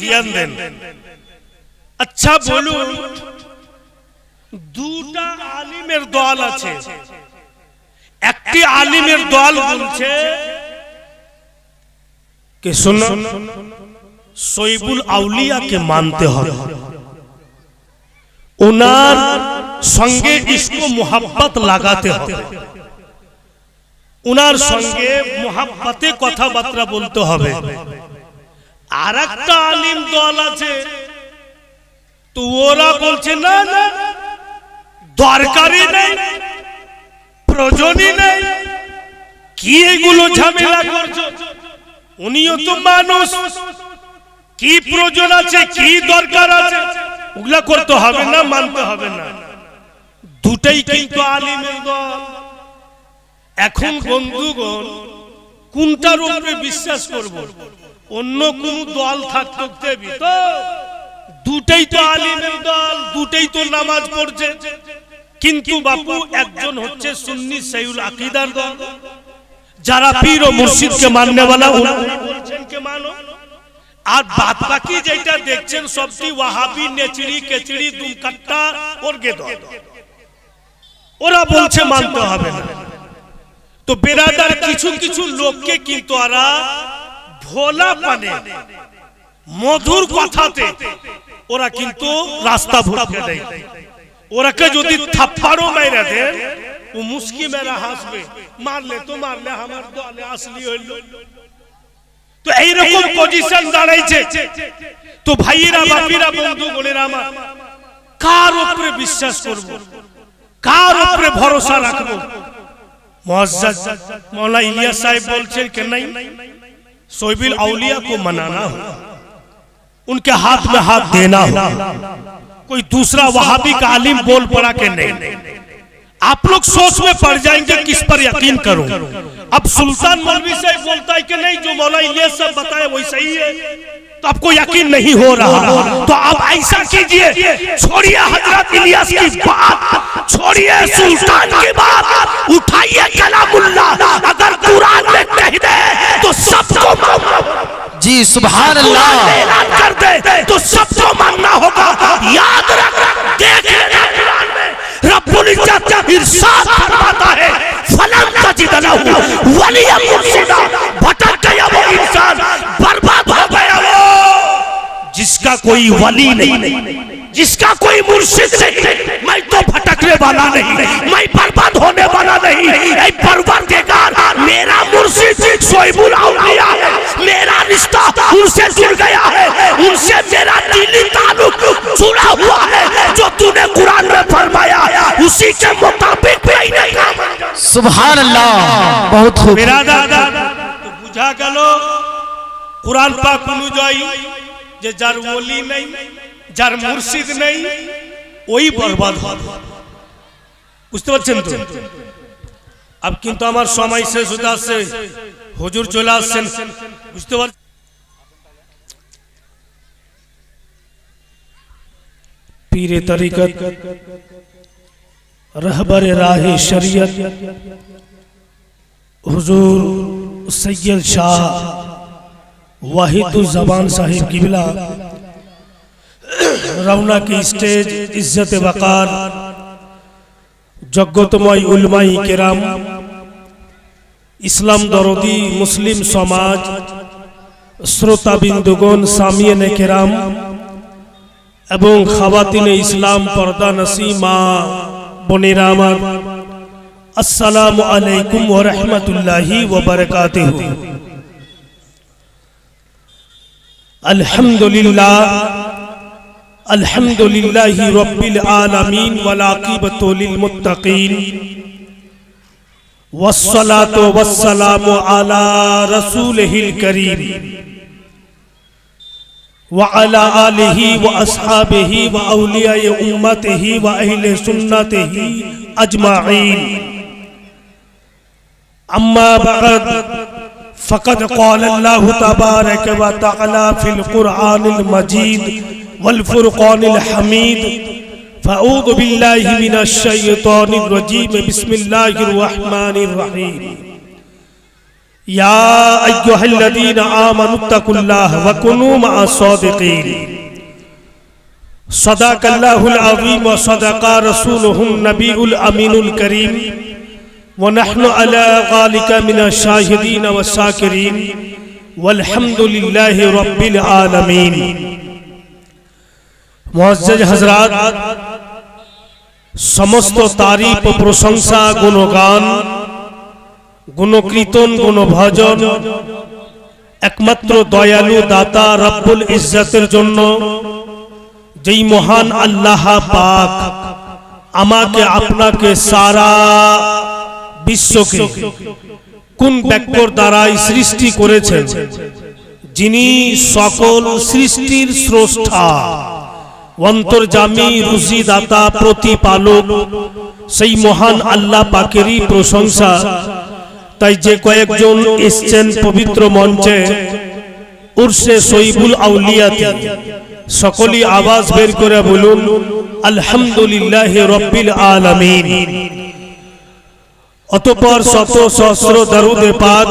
ধ্যান দেন আচ্ছা বলুন দুটা আলিমের দল আছে। একটি আলিমের দল বলছে কে শোনো সৈবুল আউলিয়াকে মানতে হবে। ওনার সঙ্গে ইসকো মোহাব্বত লাগাতে হবে। ওনার সঙ্গে মোহাব্বতে কথাবার্তা বলতে হবে। আর একটা আলিম দল আছে। তো ওরা বলছে, না না, দরকারই নেই, প্রয়োজনই নেই। কি এগুলো ঝামেলা করছ? উনিও তো মানুষ। কি প্রয়োজন আছে, কি দরকার আছে? ওগুলা করতে হবে না, মানতে হবে না। দুটাই কিন্তু আলিমের দল। এখন বন্ধুগণ কোনটার উপরে বিশ্বাস করব? অন্য কোন দল থাকতে তো দুটাই তো আলিমের দল দুটাই তো নামাজ পড়ছে। কিন্তু বাপু একজন হচ্ছে সুন্নি সাইউল আকিদার দল। যারা পীর ও মুর্শিদকে মাননে वाला উনি বলছেন কে মানো। আর বাদ বাকি যেটা দেখছেন সবটি ওয়াহাবি নেচড়ি কেচড়ি দুমকাট্টা ওর ওরা বলছে মানতে হবে না। তো বেরাদার কিছু কিছু লোককে কিন্তু ওরা ভোলা পানে মধুর কথাতে ওরা কিন্তু রাস্তা ভুলকে দেয়। ওরাকে যদি থাপ্পাড়ও মেরে দেন, ও মুস্কি মেরা হাসবে। মারলে তো মারলে আমার দলে আসলি হইল। তো এইরকম পজিশন দাঁড়াইছে। তো ভাইয়েরা, বাপিরা, বন্ধু, বোনেরা আমার, কার উপরে বিশ্বাস করব? কার উপরে ভরসা রাখব? معزز مولا علیہ صاحب بولچن کہ نہیں صحیب الاولیاء کو منانا ہو، ان کے ہاتھ میں ہاتھ دینا ہو، کوئی دوسرا وہابی کا علم بول پڑا کہ نہیں۔ آپ لوگ سوس میں پڑ جائیں گے کس پر یقین کرو اب سلطان مولوی صاحب بولتا ہے کہ نہیں، جو مولا علیہ صاحب بتائے وہی صحیح ہے۔ تو آپ کو یقین نہیں ہو رہا۔ تو آپ ایسا کیجیے چھوڑیے حضرت علیہ کی بات چھوڑیے سلطان کی بات۔ اٹھائیے کلام اللہ۔ اگر قرآن میں کہہ دے تو سب کو مانگ جی سبحان اللہ۔ اعلان کر دے تو سب کو مانگنا ہوگا۔ یاد رکھ دیکھیں قرآن میں۔ رب العزت ارشاد فرماتا ہے فلم تجد لہو ولی مرشدہ بھٹک گیا وہ انسان۔ بر کا کوئی ولی نہیں جس کا کوئی مرشد سے میں تو بھٹکنے والا نہیں میں برباد ہونے والا نہیں۔ اے پروردگار میرا مرشد شعیب الاولیاء ہے میرا رشتہ ان سے جل گیا ہے ان سے میرا دلی تعلق چھوڑا ہوا ہے جو تُو نے قرآن میں فرمایا اسی کے مطابق میں نے کام سبحان اللہ بہت خوب۔ میرا دادا تو بجھا گلو قرآن پاک انو جائی۔ جے جار ولی نہیں جار مرشد نہیں وہی برباد ہو گیا اس تو بچے نہیں تو اب کین تو ہمار سوامائی سے زدہ سے حجور چولا سے اس تو بچے طریقت رہبر راہ شریعت حضور سید شاہ ওয়াহিদুজ্জামান সাহেব কিবলা রওনা কি স্টেজ ইজ্জত বাকার যজ্ঞতময় উলমাই কেরাম ইসলাম দরদি মুসলিম সমাজ শ্রোতাবিন্দুগণ সামিয়েনে কেরাম এবং খাওয়াতিনে ইসলাম পর্দা নসিমা বোনেরা আমার আসসালামু আলাইকুম ওরহমতুল্লাহি ওবরকাত الحمد للہ الحمد للہ رب العالمین ولاقیبت للمتقین، والصلاة والسلام على رسوله الكريم وعلى آله وأصحابه وأولياء أمته وأهل سنته أجمعين أما بعد فقد قال الله تبارك وتعالى في القرآن المجيد والفرقان الحميد فأعوذ بالله من الشيطان الرجيم بسم الله الرحمن الرحيم يا أيها الذين آمنوا اتقوا الله وكونوا مع الصادقين صدق الله العظيم وصدق رسوله النبي الأمين الكريم ونحن على ذلك من الشاهدين والشاكرين والحمد لله رب العالمين মুআজ্জাজ হযরত সমস্ত তারিফ ও প্রশংসা গুণগান গুণকীর্তন গুণভজন একমাত্র দয়ালু দাতা রব্বুল ইজ্জতের জন্য যেই মহান আল্লাহ পাক আমাকে আপনাকে সারা বিশ্বকে কোন ব্যাকর দ্বারাই সৃষ্টি করেছেন? যিনি সকল সৃষ্টির স্রষ্টা অন্তর্জামী রুজিদাতা, প্রতিপালক, সেই মহান আল্লাহ পাকেরই প্রশংসা। তাই যে কয়েকজন এসছেন পবিত্র মঞ্চে উর্সে সইবুল আউলিয়াতে, সকলই আওয়াজ বের করে বলুন, আলহামদুলিল্লাহ রব্বিল আলামিন। অতঃপর শত সহস্র দরুদে পাক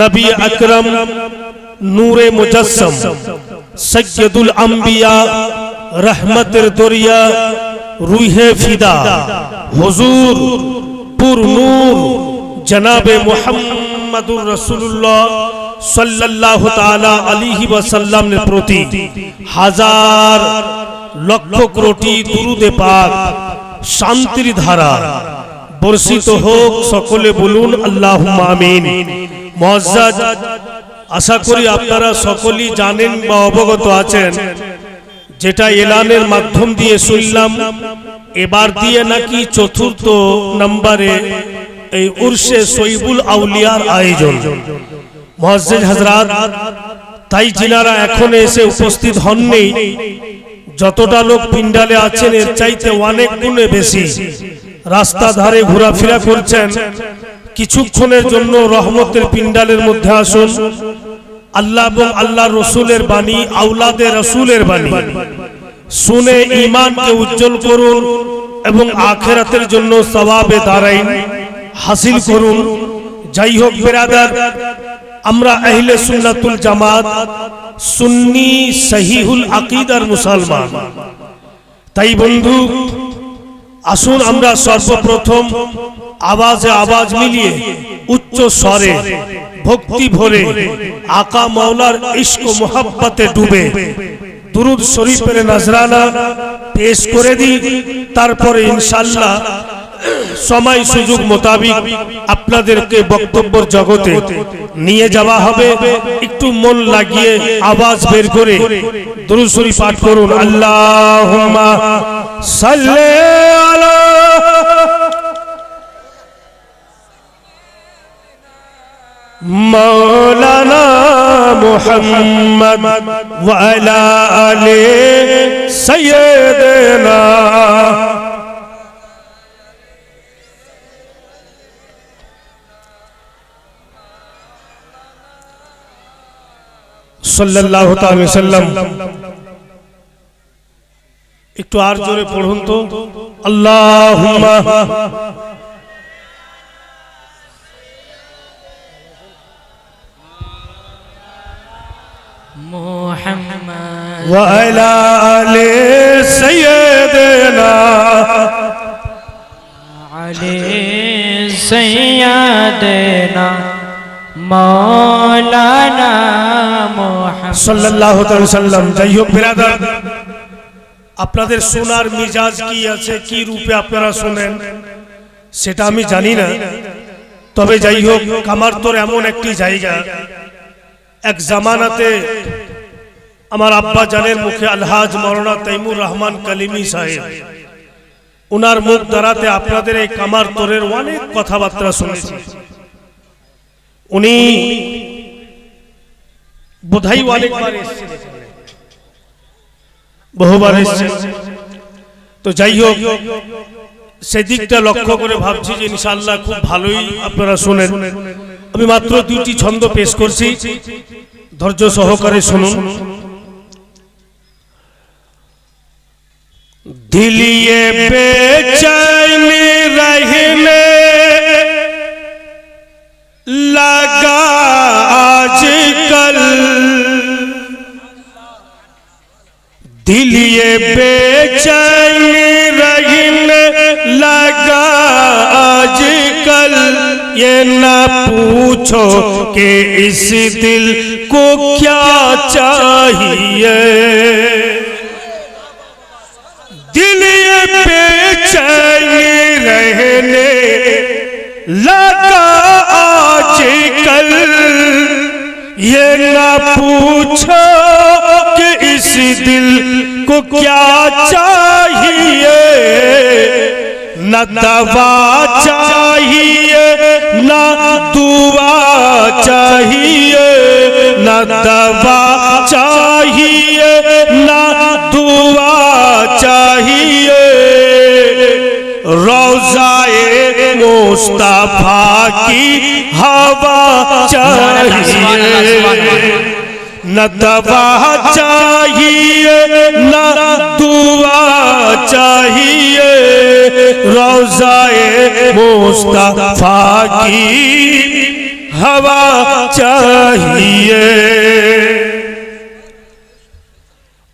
নবী আকরম নূরে মুজাসসম সৈয়দুল আম্বিয়া, রহমতের দরিয়া, রুহে ফিদা। হুজুর, পুর নূর, জনাবে মুহাম্মাদুর রাসূলুল্লাহ সাল্লাল্লাহু তাআলা আলাইহি ওয়াসাল্লামের প্রতি হাজার লক্ষ কোটি দুরুদে পাক শান্তির ধারা। বর্ষিত হোক, সকলে বলুন আল্লাহুম্মা আমিন। মুআজ্জাজ আশা করি আপনারা সকলেই জানেন বা অবগত আছেন, যেটা এলানের মাধ্যম দিয়ে শুনলাম, এবার দিয়ে নাকি চতুর্থ নম্বরে এই উর্সে সইবুল আউলিয়ার আয়োজন। মসজিদ হজরত, তাই যিনারা এখন এসে উপস্থিত হননি, যতটা লোক পিন্ডালে আছেন, এর চাইতে অনেক গুণে বেশি। রাস্তা ধারে ঘোরাফেরা করছেন। কিছুক্ষণের জন্য রহমতের পিন্ডালের মধ্যে আসুন। আল্লাহ এবং আল্লাহ রসুলের বাণী আউলাদে রসুলের বাণী। শুনে ইমানকে উজ্জ্বল করুন এবং আখেরাতের জন্য সবাবে দাঁড়াইন হাসিল করুন। যাই হোক বেরাদার, আমরা আহলে সুন্নাতুল জামাত সুন্নি সহিহুল আকিদার মুসলমান। তাই বন্ধু আসুন আমরা সর্বপ্রথম আওয়াজে আওয়াজ মিলিয়ে উচ্চ স্বরে, ভক্তি ভরে আকা মাওলার ইস্ক মোহাব্বতে ডুবে। দুরুদ শরীফের নজরানা পেশ করে দিই, তারপরে ইনশাল্লাহ সময় সুযোগ মোতাবিক আপনাদেরকে বক্তব্যের জগতে নিয়ে যাওয়া হবে একটু মন লাগিয়ে আওয়াজ বের করে দুরুদ শরীফ পাঠ করুন আল্লাহুম্মা সাল্লি আলা مولانا محمد وعلى آل سيدنا সাল্লাল্লাহু তাআলা সাল্লাম একটু আর জোরে পড়ুন তো আল্লাহুম্মা محمد وعلى آل سيدنا علي سيدنا মৌলানা সাল্লাল্লাহু তাআলা সাল্লাম যাই হোক বিরাদার, আপনাদের সোনার মিজাজ কি আছে, কি রূপে আপনারা শোনেন, সেটা আমি জানি না। তবে যাই হোক কামারতোর এমন একটি জায়গা। এক জামানাতে আমার আব্বা জানের মুখে আলহাজ মরনা তাইমুর রহমান কালিমি সাহেব ওনার মুখ দ্বারাতে আপনাদের এই কামার তোরের অনেক কথাবার্তা শুনেছি। উনি বহুবার এসেছেন তো যাই হোক, সেদিকটা লক্ষ্য করে ভাবছি যে ইনশাল্লাহ খুব ভালোই আপনারা শুনেন। আমি মাত্র দুটি ছন্দ পেশ করছি। ধৈর্য সহকারে শুনুন। দিলিয়ে বেচাইনি یہ نہ پوچھو کہ اس دل کو کیا چاہیے۔ دل یہ پیچھے رہنے لگا آج کل۔ یہ نہ پوچھو کہ اس دل کو کیا چاہیے۔ نہ دوا چاہیے۔ دوا چاہیے، نہ دعا چاہیے۔ روزہ مصطفیٰ کی ہوا چاہیے۔ نہ دوا چاہیے، نہ دعا چاہیے۔ روزہ مصطفیٰ کی ہوا چاہیے۔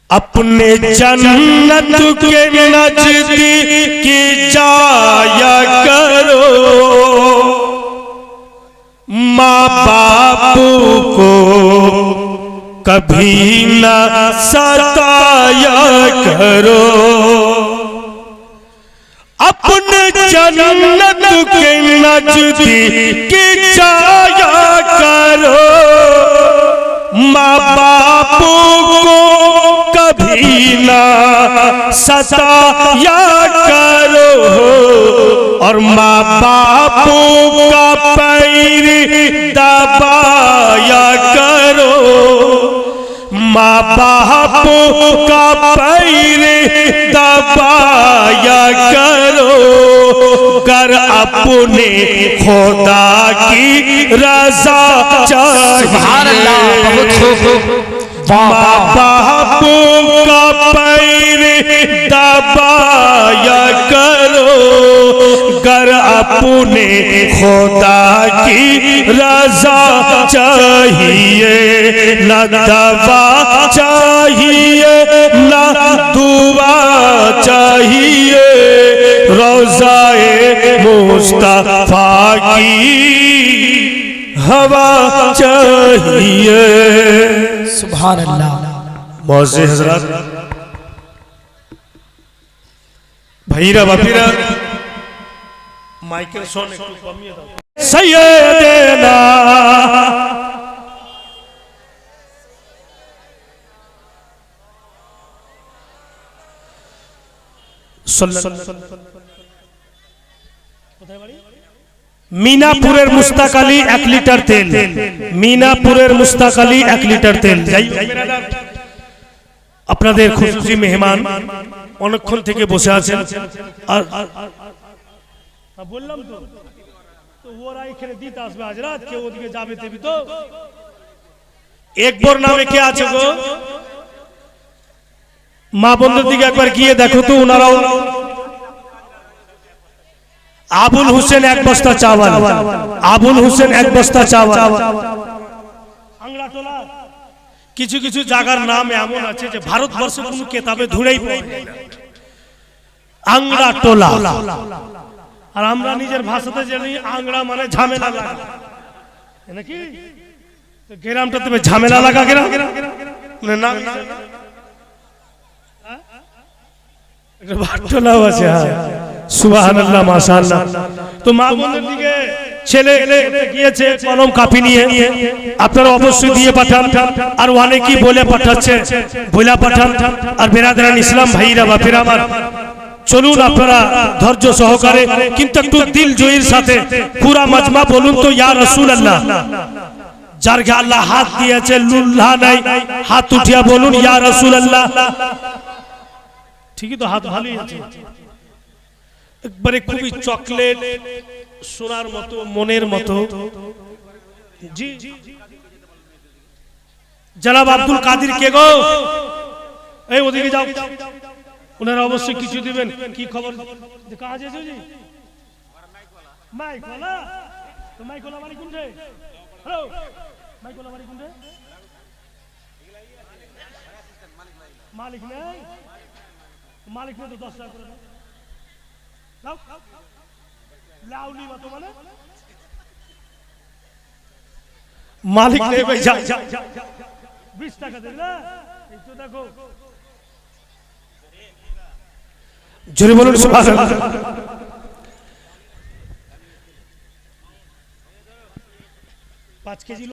اپنے جنت کے نزدیک کی جایا کرو۔ ماں باپ کو کبھی نہ ستایا کرو۔ جنت کے نجدی کی چایا کرو۔ ماں باپ کو کبھی نہ ستایا کرو۔ اور ماں باپ کا پیر دبایا کرو۔ ماں باپ کا پیر دبایا کرو کر اپنے خدا کی رضا چاہیے۔ بابا باپ کا پیر دبایا کرو کر اپنے خدا کی رضا چاہیے۔ نہ دبا چاہیے نہ دعا چاہیے۔ मुस्तफा की हवा चाहिए सुभान अल्लाह मौजे हजरत भैरा बफीरा माइकल सोने सैयदेना सल्लल्लाहु अलैहि वसल्लम মিনাপুরের মুস্তাক আলী এক লিটার তেল। মিনাপুরের মুস্তাক আলী এক লিটার তেল। যাই আপনাদের খুশি মেহমান অনেকক্ষণ থেকে বসে আছেন। আর বললাম তো। তো ওরা এখানে দিতে আসবে আজ রাত কেউ ওদিকে যাবে তেবি তো। একবার নামে কে আছে গো? মা বন্ধুর দিকে একবার গিয়ে দেখো তো ওনারাও আবুল হোসেন এক বস্তা চাওয়াল। আবুল হোসেন এক বস্তা চাওয়াল। কিছু কিছু জায়গার নাম এমন আছে যে ভারতবর্ষে কোনো কেতাবে না। আংড়া টোলা। আর আমরা নিজের ভাষাতে জানি আংড়া মানে ঝামেলা লাগা। নাকি? গ্রামটা তুমি ঝামেলা লাগা গ্রাম হ্যাঁ? একটা ভাট্টোলাও আছে হ্যাঁ। সুবহানাল্লাহ, মাশাআল্লাহ। তো মা বোনদের দিকে ছেলে গিয়েছে কলম কাপি নিয়ে। আপনারা অবশ্যই দিয়ে পাঠান। আর অনেকেই বলে পাঠাচ্ছে বইলা পাঠান। আর বেরাদারান ইসলাম ভাইরা বাপেরা আমার, চলুন আপনারা ধৈর্য সহকারে, কিন্তু একটু দিল জয়ীর সাথে পুরা মাজমা বলুন তো, ইয়া রাসূলুল্লাহ। যার গে আল্লাহ হাত দিয়েছে, লুল্লাহ নাই, হাত উঠিয়া বলুন, ইয়া রাসূলুল্লাহ। ঠিকই তো হাত ভালোই আছে। একবারে খুবই চকলেট, সোনার মতো, মনের মতো। জি। জনাব আব্দুল কাদির কে গো? এই ওদিকে যাও। ওনারা অবশ্যই কিছু দিবেন। কি খবর? মালিক নেই? মালিক নেই? তো দশ টাকা করে লাউলি মতো মানে? মালিক নেই ভাই যা। যা যা, যা। বিশ টাকা দেবে না? এই দেখো। জোরে বলুন। পাঁচ কেজি